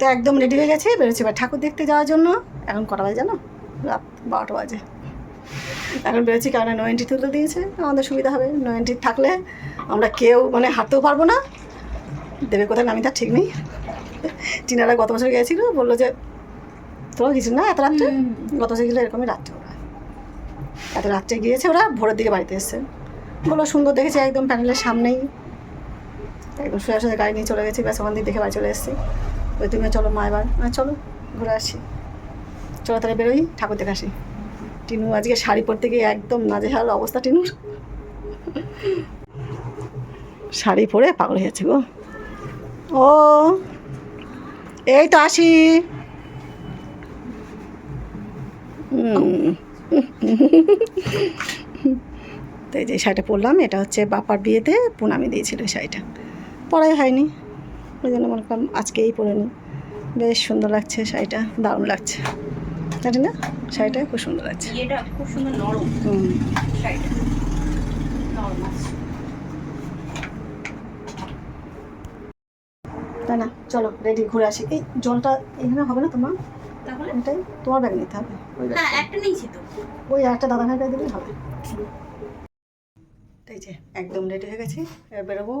তো একদম রেডি হয়ে গেছে বেরোচ্ছি। এবার ঠাকুর দেখতে যাওয়ার জন্য এখন কটা বাজে জানো? রাত বারোটা বাজে। এখন বেরোচ্ছি কারণ নো এন্ট্রি তুলে দিয়েছে আমাদের সুবিধা হবে। নো এন্ট্রি থাকলে আমরা কেউ মানে হাঁটতেও পারব না। দেবে কোথায় নামি তার ঠিক নেই। টিনারা গত বছর গেছিল বলল যে তোরা কিছু না এত রাত্রে? গত বছর গেলে এরকমই রাত্রে ওরা। এত রাত্রে গিয়েছে ওরা ভোরের দিকে বাড়িতে এসছে। বলল সুন্দর দেখেছি একদম প্যানেলের সামনেই। একদম সোজা সোজা গাড়ি নিয়ে চলে গেছি ব্যাস ওখান থেকে দেখে বাড়ি চলে এসেছি। ওই তুমি চলো মা এবার। চলো, ঘুরে আসি। চলো তাহলে বেরোই, ঠাকুর দেখে আসি। টিনু আজকে শাড়ি পরতে গিয়ে একদম নাজেহাল অবস্থা, টিনুর। শাড়ি পরে পাগল হয়ে যাচ্ছে গো। ও, এই তো আসি। তো এই যে শাড়িটা পরলাম, এটা হচ্ছে বাপার বিয়েতে পুনামি দিয়েছিল শাড়িটা। পরাই হয়নি। ওই জন্য মনে করলাম আজকেই পরে নিই। বেশ সুন্দর লাগছে শাড়িটা দারুণ লাগছে। জানি না শাড়িটা খুব সুন্দর লাগছে। এটা খুব সুন্দর নরম। হুম। শাড়িটা। নরম আছে। তাই না চলো রেডি ঘুরে আসি। এই জলটা এখানে হবে না তোমার? তাহলে? এটাই তোমার ব্যাগ নিতে হবে। ওই ব্যাগ হ্যাঁ একটা নিয়েছি তো। ওই একটা দাদা ভাইটা দিলেই হবে। এই যে একদম রেডি হয়ে গেছি। এবার বেরোবো।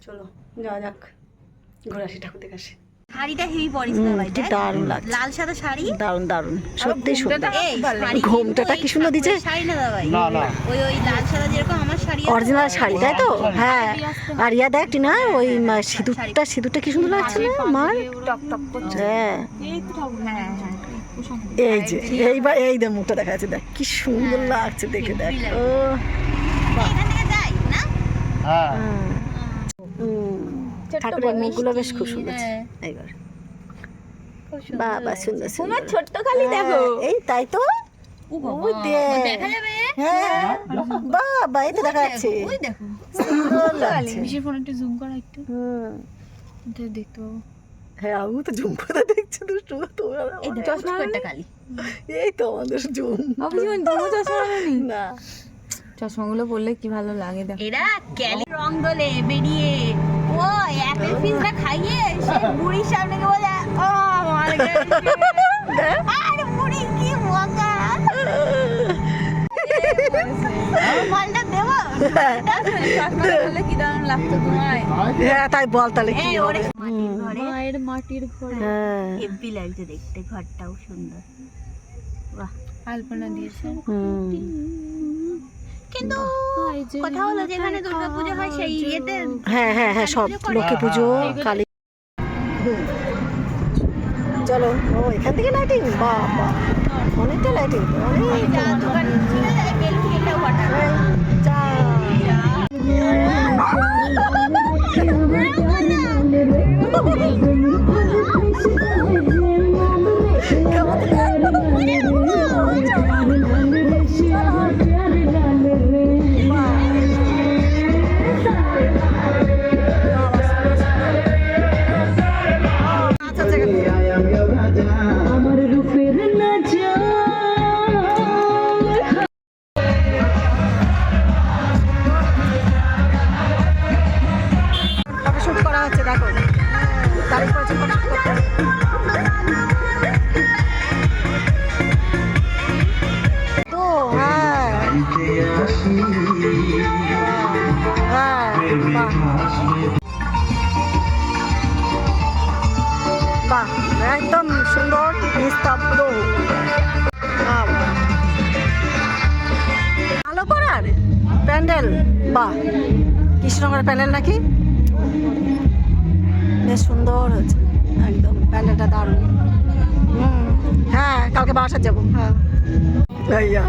চলো যাওয়া যাক। ঘুরে আসি ঠাকুর দেখে আসি শাড়িটা হেভি পরিস ভাই কি দারুণ লাগছে। লাল সাদা শাড়ি? দারুণ দারুণ। সত্যি সুন্দর ঘোমটাটা কি সুন্দর ওই শাড়ি না ভাই। না না। ওই ওই লাল সাদা যেরকম আমার শাড়ি অরিজিনাল শাড়ি তাই তো? হ্যাঁ। আর ইয়া দেখ না ওই মা- সিঁদুরটা সিঁদুরটা কি সুন্দর লাগছে না? মার? টক টক করছে। হ্যাঁ। হ্যাঁ হ্যাঁ। এই যে এইবার এই দেখ মুখটা দেখা যাচ্ছে দেখ কি সুন্দর লাগছে দেখে দেখ। ও। এখান থেকে যাই না? হ্যাঁ। হুম, ঠাকুরের মুখগুলো বেশ খুব সুন্দর হ্যাঁ। এইবার। বাবা সুন্দর তোমার ছোট্ট খালি দেখো। হ্যাঁ, এই তাই তো? ও বাবা, ওই দেখ। দেখা যাবে? হ্যাঁ। বাবা এই তো দেখা যাচ্ছে। সুন্দর লাগছে। বিশের ফোন একটু জুম করা একটু। হুম। দেখতে পাবো। হ্যাঁ আমি তো জুম করে দেখছি দুষ্টু। তোমরা এই দেখো কালি এই তো আমাদের জুম চশমা না। চশমাগুলো পরলে কি ভালো লাগে দেখো। এরা ক্যালি রং দোলে বেরিয়ে ও খাইয়ে সে বুড়ির সামনে গিয়ে বলে ও মার আর বুড়ি কি মজা? মালটা দেবো? কি দারুণ লাগতো তোমায়? হ্যাঁ তাই বল তাহলে কি হবে? মাটির ঘরে। মায়ের মাটির ঘরে। হ্যাঁ। লাগছে দেখতে ঘরটাও সুন্দর। বাহ। আলপনা দিয়েছে। হুম। কথা হলো যেখানে দুর্গাপূজা হয় সেই ইয়েতে হ্যাঁ হ্যাঁ হ্যাঁ সব লক্ষ্মী পুজো কালী হুম। চলো ও এখান থেকে লাইটিং বাবা অনেকটা লাইটিং অনেক করা হচ্ছে দেখো করতে তো হ্যাঁ। হ্যাঁ বাহ। বাহ, একদম সুন্দর, নিস্তব্ধ। আলো করার প্যান্ডেল, বাহ। কৃষ্ণনগরের প্যান্ডেল নাকি? বেশ সুন্দর হয়েছে একদম। প্যান্ডেলটা দারুণ। হুম। হ্যাঁ কালকে বাসার যাব। হ্যাঁ। ইয়া, ইয়া।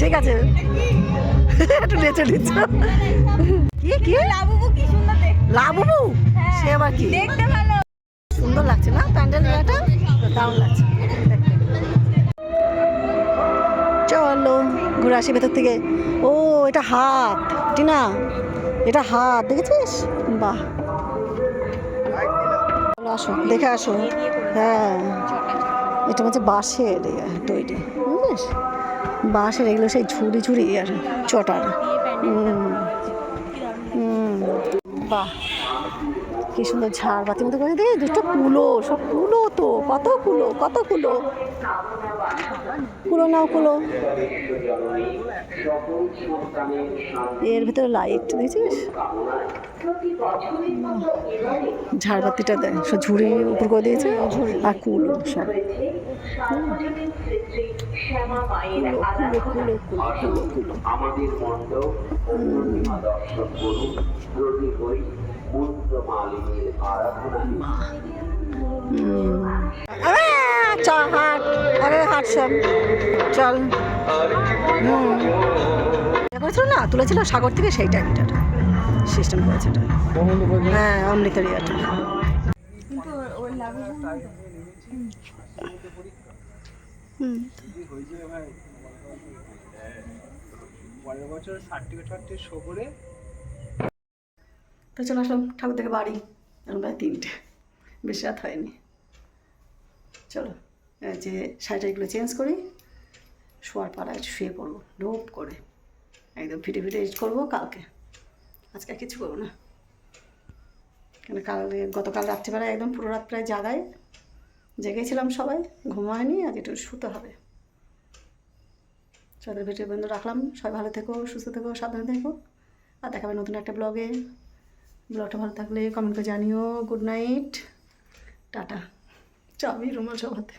ঠিক আছে। একটু নেচে নিচ্ছ। কি কি? লাবুবু কি সুন্দর লাবুবু? সে আবার কি? দেখতে ভালো। সুন্দর লাগছে না প্যান্ডেল এটা দারুণ লাগছে। চলো ঘুরে আসি ভেতর থেকে। ও এটা হাত। টিনা। এটা হাত দেখেছিস? বাহ। আসো দেখে আসো। হ্যাঁ। এটা হচ্ছে বাঁশের ইয়ে তৈরি বুঝলিস বাঁশের এগুলো সেই ঝুড়ি ঝুড়ি আর চটার। বাহ। কি সুন্দর ঝাড় বাতির মতো করে দিয়ে দুটো কুলো সব কুলো তো কত কুলো কত কুলো? কুলো নাও কুলো। এর ভিতরে লাইট দেখছিস? ঝাড়বাতিটা দেয় সব ঝুড়ি উপর করে দিয়েছে আর কুলো সব। আমাদের মণ্ডপ প্রতিমা দর্শন করুন হাট। আরে চল। করেছিল না তুলেছিল সাগর থেকে সেই টাইমটা। সিস্টেম করেছে হ্যাঁ অমৃতের ইয়েটা হুম। পরের বছর সার্টিফিকেট ফার্টিফিকেট শো করে তো চলে আসলাম ঠাকুর থেকে বাড়ি। এখন প্রায় তিনটে। বেশি রাত হয়নি। চলো যে শাড়িটাগুলো চেঞ্জ করি। শোয়ার পাড়ায় শুয়ে পড়ব ডোপ করে। একদম ফিটে ফিটে এডিট করব কালকে। আজকে আর কিছু করব না। কেন কাল গতকাল রাত্রিবেলায় একদম পুরো রাত প্রায় জাগায় জেগেছিলাম সবাই, ঘুমায়নি আজ একটু শুতে হবে। সবাই ভিডিও বন্ধু রাখলাম। সবাই ভালো থেকো, সুস্থ থেকো, সাবধানে থেকো। আর দেখাবে নতুন একটা ব্লগে ব্লগটা ভালো থাকলে কমেন্ট করে জানিও। Good night tata. চাবি রুমাল সবাতে